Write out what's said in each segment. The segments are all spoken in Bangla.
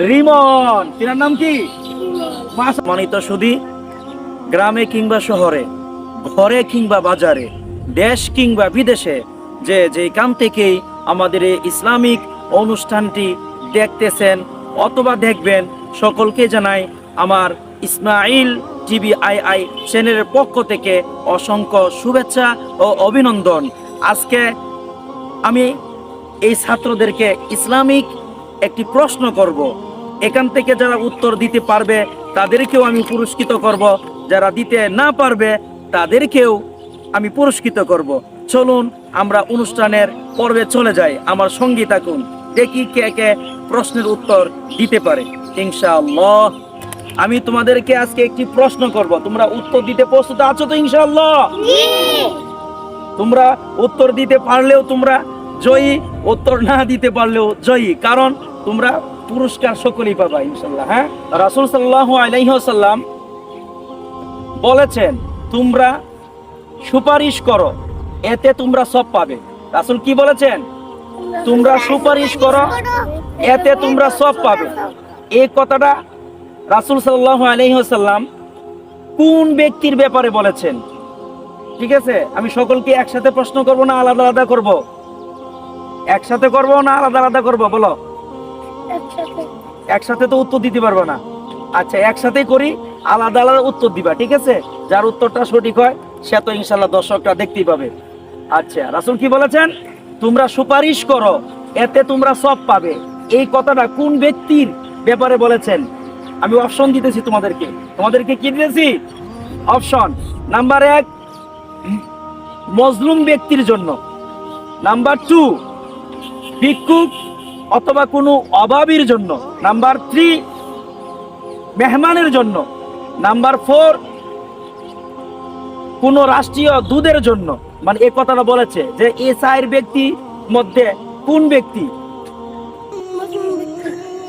রিমন, তিনার নাম কি? মানিত শুধু গ্রামে কিংবা শহরে, ঘরে কিংবা বাজারে, দেশ কিংবা বিদেশে, যে যে কাম থেকেই আমাদের এই ইসলামিক অনুষ্ঠানটি দেখতেছেন অথবা দেখবেন, সকলকে জানাই আমার ইসমাইল টিভি আই আই চ্যানেলের পক্ষ থেকে অসংখ্য শুভেচ্ছা ও অভিনন্দন। আজকে আমি এই ছাত্রদেরকে ইসলামিক একটি প্রশ্ন করব। এখান থেকে যারা উত্তর দিতে পারবে তাদেরকেও আমি পুরস্কৃত করব। যারা দিতে না পারবে তাদেরকেও আমি পুরস্কৃত করব। চলুন আমরা অনুষ্ঠানের পর্বে চলে যাই। আমার সঙ্গী থাকুন। দেখি কে কে প্রশ্নের উত্তর দিতে পারে। ইনশাআল্লাহ। আমি তোমাদেরকে আজকে একটি প্রশ্ন করব। তোমরা উত্তর দিতে প্রস্তুত আছো তো ইনশাআল্লাহ? তোমরা উত্তর দিতে পারলেও তোমরা জয়ী উত্তর না দিতে পারলেও জয়ী। কারণ তোমরা পুরস্কার সকলেই পাবা ইনশাল্লাহ হ্যাঁ? রাসুল সাল্লাহ আলাইসাল্লাম বলেছেন, তোমরা সুপারিশ করো, এতে তোমরা সব পাবে। রাসুল কি বলেছেন? তোমরা সুপারিশ করো, এতে তোমরা সব পাবে। এই কথাটা রাসুল সাল্লাহ আলাইসাল্লাম কোন ব্যক্তির ব্যাপারে বলেছেন? ঠিক আছে? আমি সকলকে একসাথে প্রশ্ন করব না, আলাদা আলাদা করব? একসাথে করব না, আলাদা আলাদা করব? বলো। একসাথে। তো উত্তর দিতে পারব না। আচ্ছা একসাথেই করি, আলাদা আলাদা উত্তর দিবা, ঠিক আছে? যার উত্তরটা সঠিক হয়, সে তো ইনশাল্লাহ দর্শকরা দেখতেই পাবে। আচ্ছা রাসুল কি বলেছেন? তোমরা সুপারিশ করো, এতে তোমরা সব পাবে। এই কথাটা কোন ব্যক্তির ব্যাপারে বলেছেন? আমি অপশন দিতেছি তোমাদেরকে। তোমাদেরকে কি দিতেছি? অপশন নাম্বার এক, মজলুম ব্যক্তির জন্য। নাম্বার টু ভিক্ষুক অথবা কোনো অভাবীর জন্য নাম্বার থ্রি মেহমানের জন্য নাম্বার ফোর কোন রাষ্ট্রীয় দুধের জন্য। মানে এই কথাটা বলেছে যে এ চায়ের ব্যক্তি মধ্যে কোন ব্যক্তি?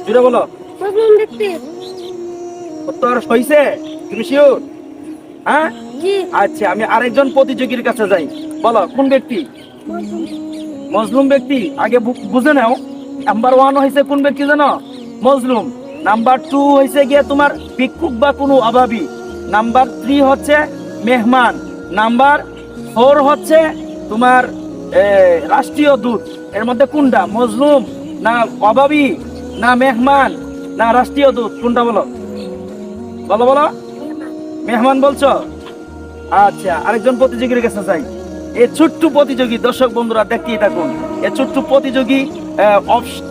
জুড়ে বলো। উত্তর হইছে? তুমি শিওর হ্যাঁ? আচ্ছা আমি আরেকজন প্রতিযোগীর কাছে যাই। বলো কোন ব্যক্তি? মজলুম ব্যক্তি। আগে বুঝে নাও। নাম্বার ওয়ান হয়েছে কোন ব্যক্তি জানো? মজলুম। নাম্বার টু হয়েছে গিয়ে তোমার ভিক্ষুক বা কোনো অভাবী। নাম্বার থ্রি হচ্ছে মেহমান। নাম্বার ফোর হচ্ছে তোমার রাষ্ট্রীয় দূত। এর মধ্যে কোনটা? মজলুম না অভাবী না মেহমান না রাষ্ট্রীয় দূত? কোনটা বলো? বলো বলো। মেহমান বলছো? আচ্ছা আরেকজন প্রতিযোগীর কাছে যাই। এই ছোট্ট প্রতিযোগী, দর্শক বন্ধুরা, দেখতেই থাকুন। এই ছোট্ট প্রতিযোগী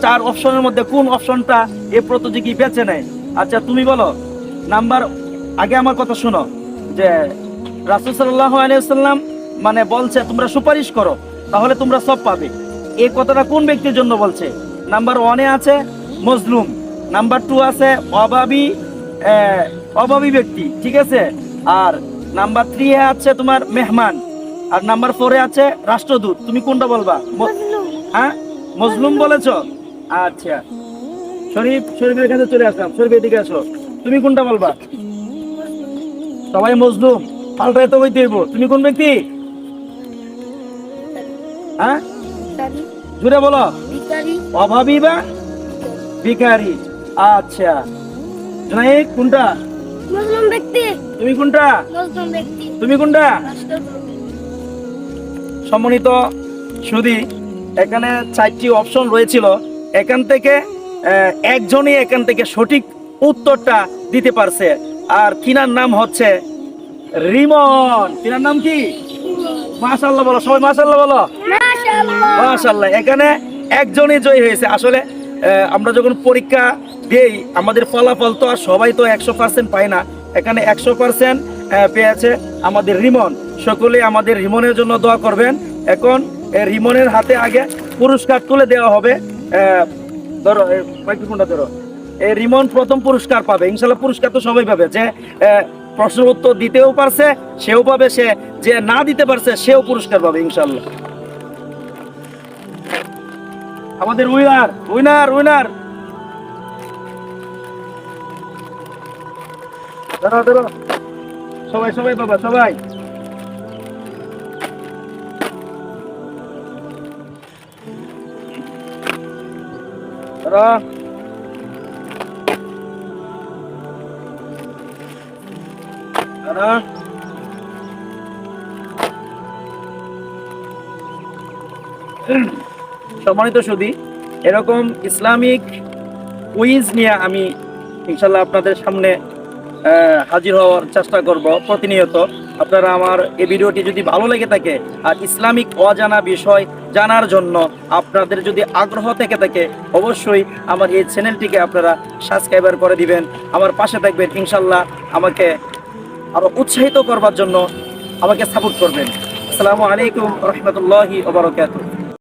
চার অপশনের মধ্যে কোন অপশনটা এই প্রতিযোগী বেছে নেয়? আচ্ছা তুমি বলো। নাম্বার আগে আমার কথা শোনো। যে রাসুল সাল্লাহ আলিয়াল্লাম মানে বলছে তোমরা সুপারিশ করো তাহলে তোমরা সব পাবে। এই কথাটা কোন ব্যক্তির জন্য বলছে? নাম্বার ওয়ানে আছে মজলুম। নাম্বার টু আছে অভাবী অভাবী ব্যক্তি ঠিক আছে? আর নাম্বার থ্রি আছে তোমার মেহমান। আর নাম্বার ফোরে আছে রাষ্ট্রদূত। তুমি কোনটা বলবা? হ্যাঁ? মজলুম বলেছ? আচ্ছা। শরীফ শরীফের কাছে চলে আসলাম। শরীফ এদিকে আসো। তুমি কোনটা বলবা? সবাই মজলুম। পাল্টায় তো হইব। তুমি কোন ব্যক্তি? হ্যাঁ? জুড়ে বলো। অভাবী বা ভিখারি? আচ্ছা। জনাইক কোনটা? মুসলিম ব্যক্তি। তুমি কোনটা? মুসলিম ব্যক্তি। তুমি কোনটা? সম্মানিত সুদী এখানে চারটি অপশন রয়েছিল। এখান থেকে একজনই এখান থেকে সঠিক উত্তরটা দিতে পারছে। আর কিনার নাম হচ্ছে রিমন। কিনার নাম কি? মাশাল্লাহ বলো সবাই মাশাল্লাহ বলো। মাশাল্লাহ এখানে একজনই জয়ী হয়েছে। আসলে আমরা যখন পরীক্ষা দেই আমাদের ফলাফল তো আর সবাই তো একশো পার্সেন্ট পায় না। এখানে একশো পার্সেন্ট পেয়েছে আমাদের রিমন। সকলে আমাদের রিমনের জন্য দোয়া করবেন। এখন রিমনের হাতে আগে পুরস্কার তুলে দেওয়া হবে। ধরো মাইক্রোফোনটা ধরো। রিমন প্রথম পুরস্কার পাবে। ইনশাল্লাহ পুরস্কার তো সবাই পাবে। যে প্রশ্ন উত্তর দিতেও পারছে, সেও পাবে, সে যে না দিতে পারছে, সেও পুরস্কার পাবে ইনশাল্লাহ আমাদের উইনার উইনার উইনার। ধরো ধরো সবাই সবাই বাবা সবাই। দাদা দাদা সম্মানিত সুদী এরকম ইসলামিক কুইজ নিয়ে আমি ইনশাল্লাহ আপনাদের সামনে হাজির হওয়ার চেষ্টা করব প্রতিনিয়ত। আপনারা আমার এই ভিডিওটি যদি ভালো লেগে থাকে আর ইসলামিক অজানা বিষয় জানার জন্য আপনাদের যদি আগ্রহ থেকে থাকে, অবশ্যই আমার এই চ্যানেলটিকে আপনারা সাবস্ক্রাইবার করে দিবেন। আমার পাশে থাকবেন ইনশাল্লাহ আমাকে আরও উৎসাহিত করবার জন্য আমাকে সাপোর্ট করবেন। আসসালামু আলাইকুম রহমতুল্লাহি ওবরাকাতুহ